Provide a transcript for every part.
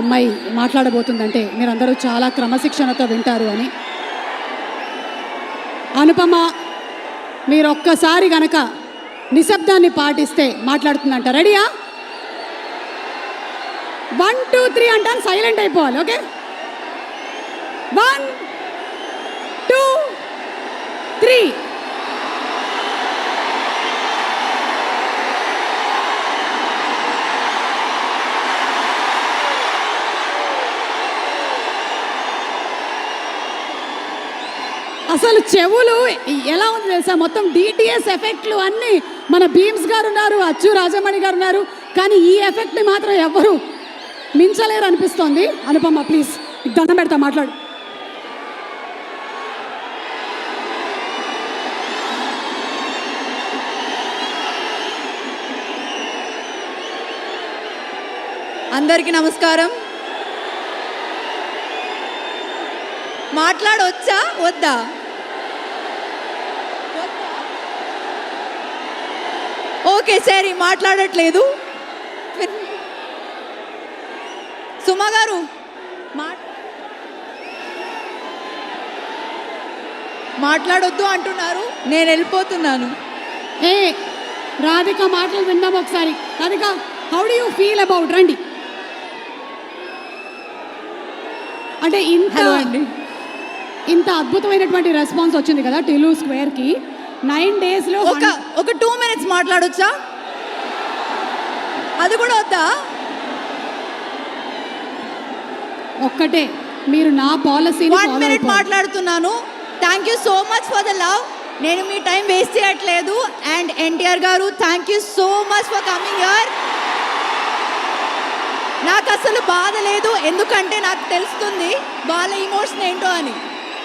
అమ్మాయి మాట్లాడబోతుందంటే మీరందరూ చాలా క్రమశిక్షణతో వింటారు అని. అనుపమ మీరు ఒక్కసారి గనక నిశ్శబ్దాన్ని పాటిస్తే మాట్లాడుతుందంట. రెడీయా వన్ టూ త్రీ అంటాను సైలెంట్ అయిపోవాలి ఓకే వన్ టూ త్రీ అసలు చెవులు ఎలా ఉంది తెలుసా? మొత్తం డిటిఎస్ ఎఫెక్ట్లు అన్నీ మన భీమ్స్ గారు ఉన్నారు అచ్చు రాజమణి గారు ఉన్నారు. కానీ ఈ ఎఫెక్ట్ని మాత్రం ఎవ్వరు మించలేరు అనిపిస్తోంది. అనుపమ ప్లీజ్ దండం పెడతా మాట్లాడు. అందరికీ నమస్కారం. మాట్లాడవచ్చా వద్దా? ఓకే సరే మాట్లాడట్లేదు సుమా గారు మాట్లాడొద్దు అంటున్నారు. నేను వెళ్ళిపోతున్నాను. ఏ రాధిక మాటలు విందాం ఒకసారి. Radhika how do you feel about రండి. అంటే ఇంత అండి. ఇంత అద్భుతమైనటువంటి రెస్పాన్స్ వచ్చింది కదా టిలు స్క్వేర్కి నైన్ డేస్లో ఒక ఒక టూ మినిట్స్ మాట్లాడొచ్చా? అది కూడా వద్దా? ఒక్కటే. మీరు నా పాలసీని వన్ మినిట్ మాట్లాడుతున్నాను. Thank you so much for the love నేను మీ టైం వేస్ట్ చేయట్లేదు. And NTR garu thank you so much for coming year నాకు అసలు బాధ లేదు. ఎందుకంటే నాకు తెలుస్తుంది వాళ్ళ ఇమోషన్ ఏంటో అని.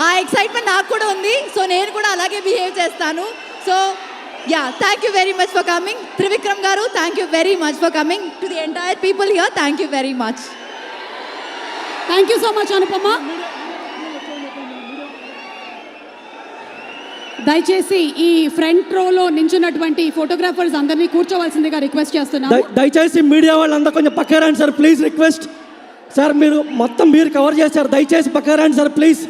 ఆ ఎక్సైట్మెంట్ నాకు కూడా ఉంది. సో నేను కూడా అలాగే బిహేవ్ చేస్తాను. So yeah thank you very much for coming Trivikram garu thank you very much for coming to the entire people here thank you very much thank you so much Anupama దయచేసి ఈ front రోలో నించున్నటువంటి photographers అందరినీ కూర్చోవలసిందిగా request చేస్తున్నాము. దయ- దయచేసి media వాళ్ళందరూ కొంచెం పక్క రండి సార్ ప్లీజ్ రిక్వెస్ట్ సార్ మీరు మొత్తం మీరు కవర్ చేశారు. దయచేసి పక్క రండి sir please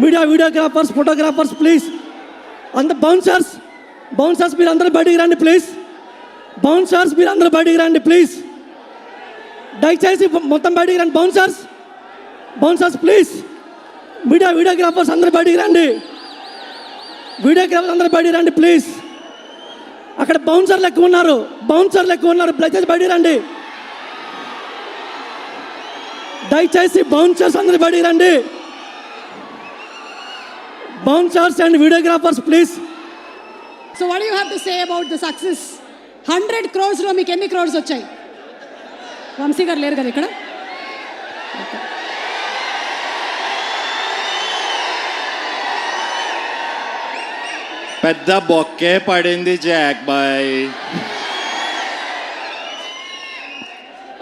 media videographers photographers please అంత బౌన్సర్స్ బౌన్సర్స్ మీరు అందరూ బయటికి రండి ప్లీజ్ బౌన్సర్స్ మీరు అందరూ బయటికి రండి ప్లీజ్ దయచేసి మొత్తం బయటికి రండి bouncers bouncers please media videographers అందరూ బయటికి రండి. వీడియోగ్రాఫర్స్ అందరూ బయటికి రండి ప్లీజ్ అక్కడ బౌన్సర్లు ఎక్కువ ఉన్నారు. బౌన్సర్లు ఎక్కువ ఉన్నారు. దయచేసి బయటికి రండి. దయచేసి బౌన్సర్స్ అందరూ బయటికి రండి. Bouncers and videographers please so what you have to say about the success hundred క్రోర్స్లో మీకు ఎన్ని క్రోర్స్ వచ్చాయి? వంశీ గారు లేరు కదా ఇక్కడ? పెద్ద బొక్కే పడింది Jack boy.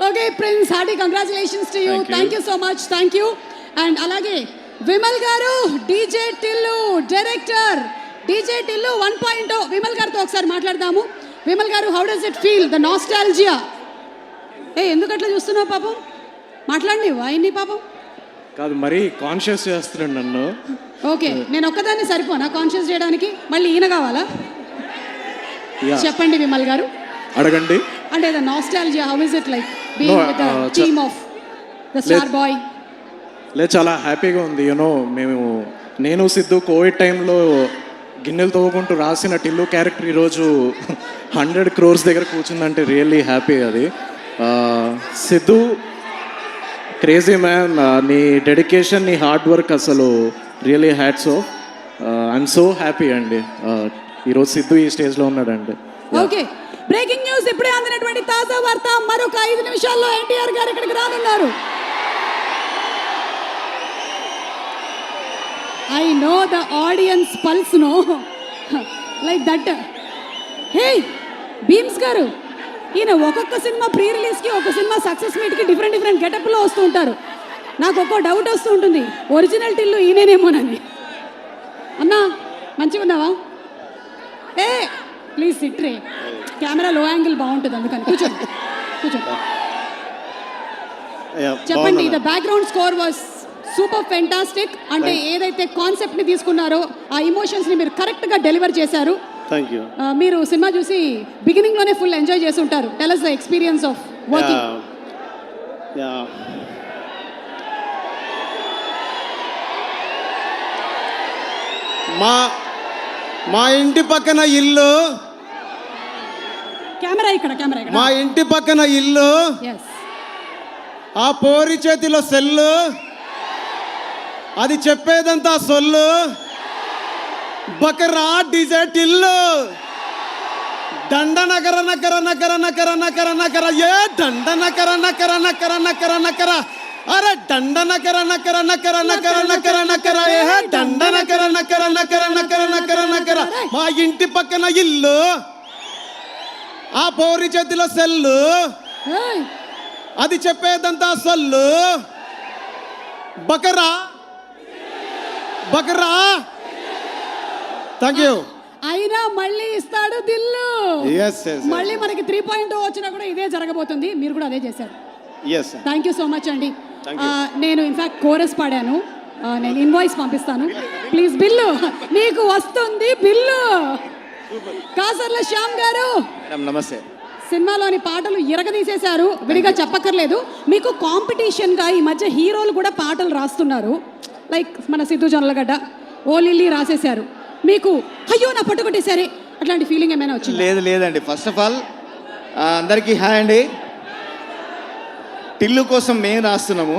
Okay prince hearty congratulations to you Thank you. Thank you so much thank you and అలాగే Vimal garu DJ Tillu director. DJ Tillu one point Vimal గారితో ఒకసారి మాట్లాడదాము. Vimal garu how does it feel the nostalgia ఏ ఎందుకు అట్లా చూస్తున్నావు పాపం? మాట్లాడి ఆయన్ని పాపం? కాదు మరీ కాన్షియస్ చేస్తున్నాడు నన్ను. ఓకే నేను ఒక్కదాన్ని సరిపోనా కాన్షియస్ చేయడానికి? మళ్ళీ ఈయన కావాలా? చెప్పండి విమల్ గారు. అడగండి. అంటే the nostalgia how is it like being No, with the uh, team of the star boy లే చాలా హ్యాపీగా ఉంది యూనో మేము నేను సిద్ధు కోవిడ్ టైంలో గిన్నెలు తవ్వుకుంటూ రాసిన టిల్లు క్యారెక్టర్ ఈరోజు హండ్రెడ్ క్రోర్స్ దగ్గర కూర్చుందంటే రియల్లీ హ్యాపీ అది. సిద్ధు క్రేజీ మ్యాన్ నీ డెడికేషన్ నీ హార్డ్ వర్క్ అసలు really hats off I'm so happy అండి. ఈరోజు సిద్ధు ఈ స్టేజ్లో ఉన్నాడండి. ఓకే బ్రేకింగ్ న్యూస్ ఇప్పుడే అందినటువంటి తాజా వార్త మరొక ఐదు నిమిషాల్లో ఎన్టీఆర్ గారు ఇక్కడికి రానున్నారు. I know the audience pulse no like that hey Bheems garu ఈయన ఒక్కొక్క సినిమా ప్రీ రిలీజ్కి ఒక సినిమా సక్సెస్ మీట్కి డిఫరెంట్ డిఫరెంట్ గెటప్లో వస్తూ ఉంటారు. నాకు ఒక్కో డౌట్ వస్తూ ఉంటుంది. ఒరిజినల్ టిల్లు ఈయనేనేమోనని అన్నా మంచిగా ఉన్నావా? ఏ ప్లీజ్ సిట్ రే. కెమెరా లో యాంగిల్ బాగుంటుంది అందుకని. కూర్చోండి. కూర్చోండి. చెప్పండి the background score was super fantastic అంటే ఏదైతే కాన్సెప్ట్ని తీసుకున్నారో ఆ ఎమోషన్స్ని మీరు కరెక్ట్గా డెలివర్ చేశారు. థ్యాంక్ యూ మీరు సినిమా చూసి బిగినింగ్లోనే ఫుల్ ఎంజాయ్ చేసి ఉంటారు tell us the experience of working yeah మా మా ఇంటి పక్కన ఇల్లు. కెమెరా ఇక్కడ కెమెరా మా ఇక్కడ ఇంటి పక్కన ఇల్లు. ఆ పోరి చేతిలో సెల్లు. అది చెప్పేదంతా సొల్లు బకరా డిజెట్ ఇల్లు దండ నకర నకర నకర నకర నకర నకర ఏ దండ నకర నకర నకర నకర నకర అరే దండ నకర నకర నకర నకర నకర నకర ఏ దండ నకర నకర నకర నకర నకర నకర మా ఇంటి పక్కన ఇల్లు ఆ పౌరి చేతిలో సెల్లు అది చెప్పేదంతా సొల్లు బకరా బకరా. థ్యాంక్ యూ అయినా మళ్ళీ ఇస్తాడు దిల్లు. మళ్ళీ మనకి త్రీ పాయింట్ వచ్చినా కూడా ఇదే జరగబోతుంది. మీరు కూడా అదే చేశారు. Yes thank you so much అండి నేను ఇన్ఫాక్ట్ కోరస్ పాడాను. నేను ఇన్వాయిస్ పంపిస్తాను. ప్లీజ్ బిల్లు మీకు వస్తుంది బిల్లు కాసర్ల శ్యామ్ గారు. మేడం నమస్తే. సినిమాలోని పాటలు ఇరగదీసేశారు. విడిగా చెప్పక్కర్లేదు. మీకు కాంపిటీషన్గా ఈ మధ్య హీరోలు కూడా పాటలు రాస్తున్నారు. లైక్ మన సిద్ధు జొన్నలగడ్డ ఓ లిల్లీ రాసేశారు. మీకు అయ్యో నా పట్టుకొట్టేశారే అట్లాంటి ఫీలింగ్ ఏమైనా వచ్చింది? లేదు లేదండి. ఫస్ట్ ఆఫ్ ఆల్ అందరికీ హాయ్ అండి. టిల్లు కోసం మేము రాస్తున్నాము.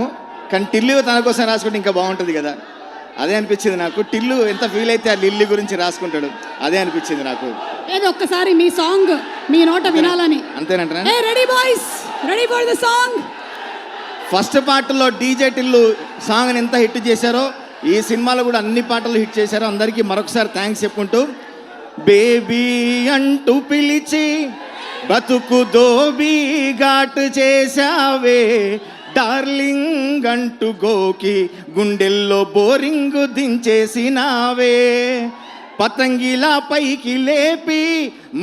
కానీ టిల్లు తన కోసం రాసుకుంటే ఇంకా బాగుంటుంది కదా. అదే అనిపించింది నాకు. టిల్లు ఎంత ఫీల్ అయితే ఆ లిల్లీ గురించి రాసుకుంటాడు. అదే అనిపించింది నాకు. ఏదో ఒక్కసారి మీ సాంగ్ మీ నోట వినాలని. అంతేనంటారా? Hey ready boys ready for the song first పాటలో డీజే టిల్లు సాంగ్ని ఎంత హిట్ చేశారో ఈ సినిమాలో కూడా అన్ని పాటలు హిట్ చేశారో. అందరికీ మరొకసారి థ్యాంక్స్ చెప్పుకుంటూ బేబీ అంటూ పిలిచి బతుకు దోబీ ఘాటు చేశావే డార్లింగ్ అంటూ గోకి గుండెల్లో బోరింగు దించేసినావే పతంగిలా పైకి లేపి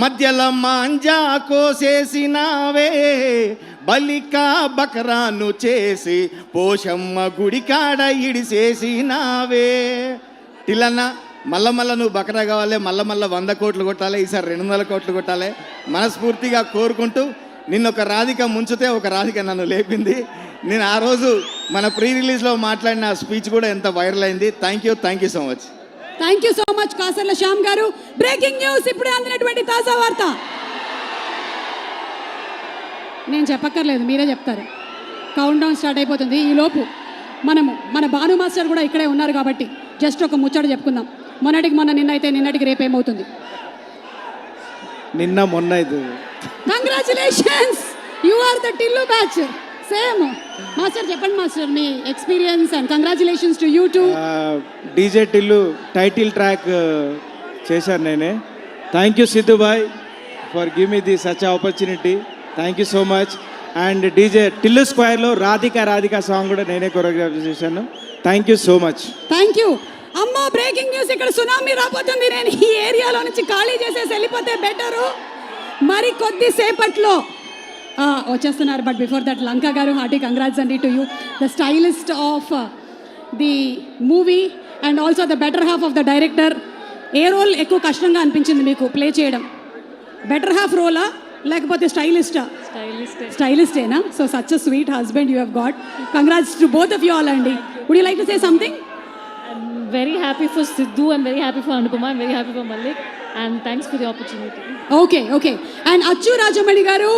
మధ్యల మాంజా కోసేసినావే బలికా బకరాను చేసి పోషమ్మ గుడికాడ ఇడిసేసినావే. టిలన్న మల్ల మల్ల నువ్వు బకరా కావాలి మల్ల మల్ల వంద కోట్లు కొట్టాలి ఈసారి రెండు వందల కోట్లు కొట్టాలి. మనస్ఫూర్తిగా కోరుకుంటూ నిన్న ఒక రాధిక ముంచితే ఒక రాధిక నన్ను లేపింది. నేను ఆ రోజు మన ప్రీ రిలీజ్లో మాట్లాడిన స్పీచ్ కూడా ఎంత వైరల్ అయింది. Thank you thank you so much thank you so much Kasarla Shyam garu. Breaking news ఇప్పుడే అందినటువంటి తాజా వార్త. నేను చెప్పక్కర్లేదు మీరే చెప్తారు. కౌంట్ డౌన్ స్టార్ట్ అయిపోతుంది. ఈ లోపు మనము మన భాను మాస్టర్ కూడా ఇక్కడే ఉన్నారు కాబట్టి జస్ట్ ఒక ముచ్చట చెప్పుకుందాం. మొన్నటికి మొన్న నిన్న అయితే నిన్నటికి రేపు ఏమవుతుంది? నిన్న మొన్న ఇది congratulations you are the Tillu batch same master చెప్పండి master me experience and congratulations to you too DJ Tillu title track చేశాను నేనే. Thank you Siddhu boy for give me the such opportunity thank you so much and DJ Tillu స్క్వేర్లో Radhika Radhika song కూడా నేనే choreograph చేశాను. Thank you so much thank you అమ్మా breaking news ఇక్కడ tsunami రాబోతుంది. నేను ఈ ఏరియాలో నుంచి ఖాళీ చేసేసి వెళ్ళిపోతే బెటరు మరి కొద్దిసేపట్లో వచ్చేస్తున్నారు. But before that Lanka garu hearty congrats అండి to you the stylist of the movie and also the better half of the director A role ఎక్కువ కష్టంగా అనిపించింది మీకు? ప్లే చేయడం. బెటర్ హాఫ్ రోలా లేకపోతే స్టైలిస్టా stylist స్టైలిస్టేనా so such a sweet husband you have got congrats to both of you all అండి would you like to say something I'm very happy for Sidhu, I'm very happy for Anupama, I'm very happy for Malik, and thanks for the opportunity. Okay okay and Achu Rajamani garu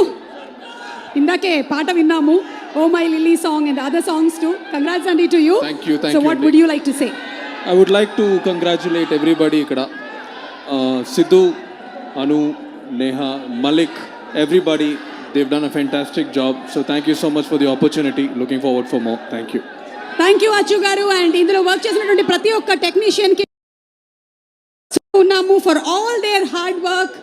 ఇందాకే పాట విన్నాము ఓ my lily song and other songs to congrats అండి to you you, thank so you what అండి. Would you like to say I would like to congratulate everybody ఇక్కడ uh, Sidhu, Anu, Neha, Malik, everybody. They've done a fantastic job. So thank you so much for the opportunity. Looking forward for more. Thank you. Thank you Achu garu and ఇందులో work చేసినటువంటి ప్రతి ఒక్క టెక్నీషియన్కి ఉన్నాము for all their hard work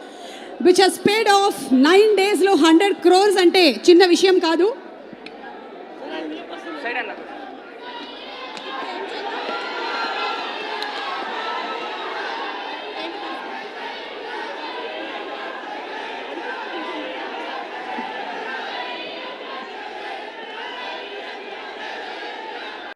which has paid off nine డేస్లో hundred crores అంటే చిన్న విషయం కాదు